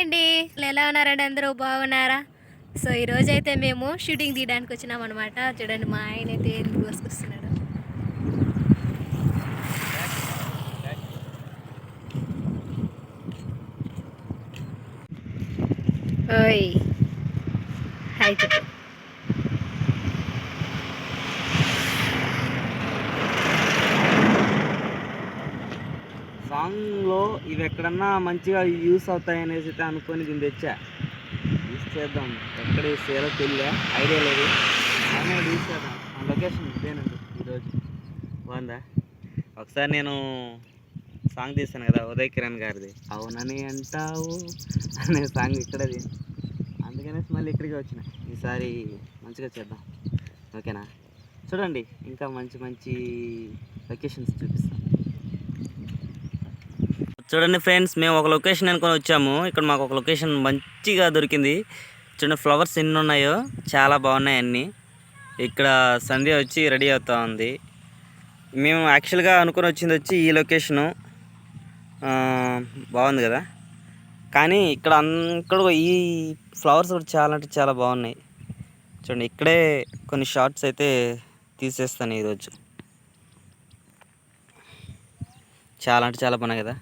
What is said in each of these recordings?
అండి ఎలా ఉన్నారండి అందరూ? బాగున్నారా? సో ఈ అయితే మేము షూటింగ్ తీయడానికి వచ్చినాం అనమాట చూడండి మా ఆయన అయితే ఎందుకు కోసుకొస్తున్నాడు. ఓయ్. హాయ్ చెప్పండి సాంగ్లో ఇవి ఎక్కడన్నా మంచిగా యూస్ అవుతాయి అనేసి అయితే అనుకొని దీన్ని తెచ్చా. యూస్ చేద్దాం. ఎక్కడ యూస్ చేయాలో తెలియలే ఐడియా లేదు. అయినా యూస్ చేద్దాం. ఆ లొకేషన్ ఇదేనండి ఈరోజు. బాగుందా? ఒకసారి నేను సాంగ్ తీశాను కదా ఉదయ్ కిరణ్ గారిది. అవునని అంటావు అనే సాంగ్ ఇక్కడది. అందుకనేసి మళ్ళీ ఇక్కడికి వచ్చిన. ఈసారి మంచిగా చేద్దాం. ఓకేనా? చూడండి ఇంకా మంచి మంచి లొకేషన్స్ చూపిస్తాను. చూడండి ఫ్రెండ్స్ మేము ఒక లొకేషన్ అనుకొని వచ్చాము. ఇక్కడ మాకు ఒక లొకేషన్ మంచిగా దొరికింది. చూడండి ఫ్లవర్స్ ఎన్ని ఉన్నాయో చాలా బాగున్నాయి అన్నీ. ఇక్కడ సంధ్య వచ్చి రెడీ అవుతా ఉంది. మేము యాక్చువల్గా అనుకుని వచ్చింది వచ్చి ఈ లొకేషను. బాగుంది కదా? కానీ ఇక్కడ అక్కడ ఈ ఫ్లవర్స్ కూడా చాలా అంటే చాలా బాగున్నాయి. చూడండి ఇక్కడే కొన్ని షార్ట్స్ అయితే తీసేస్తాను ఈరోజు. చాలా అంటే చాలా బాగున్నాయి కదా?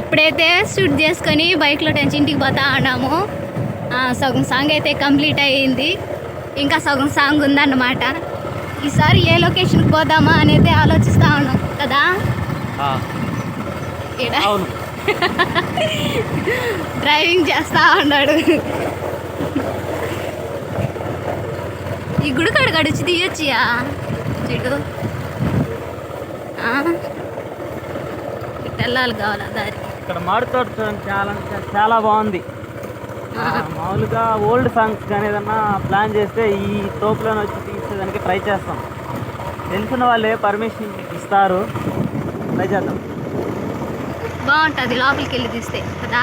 ఇప్పుడైతే షూట్ చేసుకొని బైక్లో టెన్షన్ ఇంటికి పోతా ఉన్నాము సగం సాంగ్ అయితే కంప్లీట్ అయ్యింది. ఇంకా సగం సాంగ్ ఉందన్నమాట. ఈసారి ఏ లొకేషన్కి పోదామా అనేది ఆలోచిస్తా ఉన్నాం కదా? డ్రైవింగ్ చేస్తా ఉన్నాడు. ఈ గుడి కాడ గడిచి తీయొచ్చియా? చెడు? ఇటు వెళ్ళాలి కావాలా దారి? ఇక్కడ మారుతాడు చూడండి చాలా చాలా బాగుంది. మామూలుగా ఓల్డ్ సాంగ్స్ కానీ ఏదన్నా ప్లాన్ చేస్తే ఈ తోపులోనే వచ్చి తీసేదానికి ట్రై చేస్తాం. తెలిసిన వాళ్ళే పర్మిషన్ ఇస్తారు. ట్రై చేద్దాం. బాగుంటుంది లోపలికి వెళ్ళి తీస్తే కదా?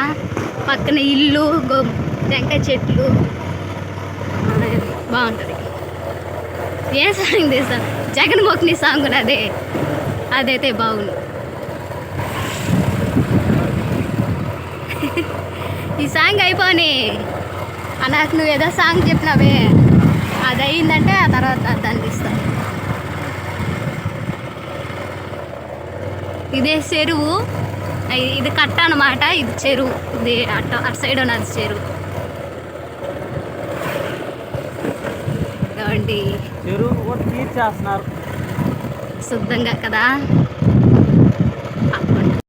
పక్కన ఇల్లు టెంకాయ చెట్లు. బాగుంటుంది. ఏ సాంగ్ తీస్తాం జగన్ మొక్ని సాంగ్ అదే. అదైతే బాగుంది. ఈ సాంగ్ అయిపోని. నాకు నువ్వు ఏదో సాంగ్ చెప్పినావే. అది అయిందంటే ఆ తర్వాత దాన్ని తీస్తాను ఇదే చెరువు. ఇది కట్ట అన్నమాట. ఇది చెరువు. ఇది అటు అటు సైడ్ ఉన్నది చెరువు. చెరువు తీర్చేస్తున్నారు. శుద్ధంగా కదా?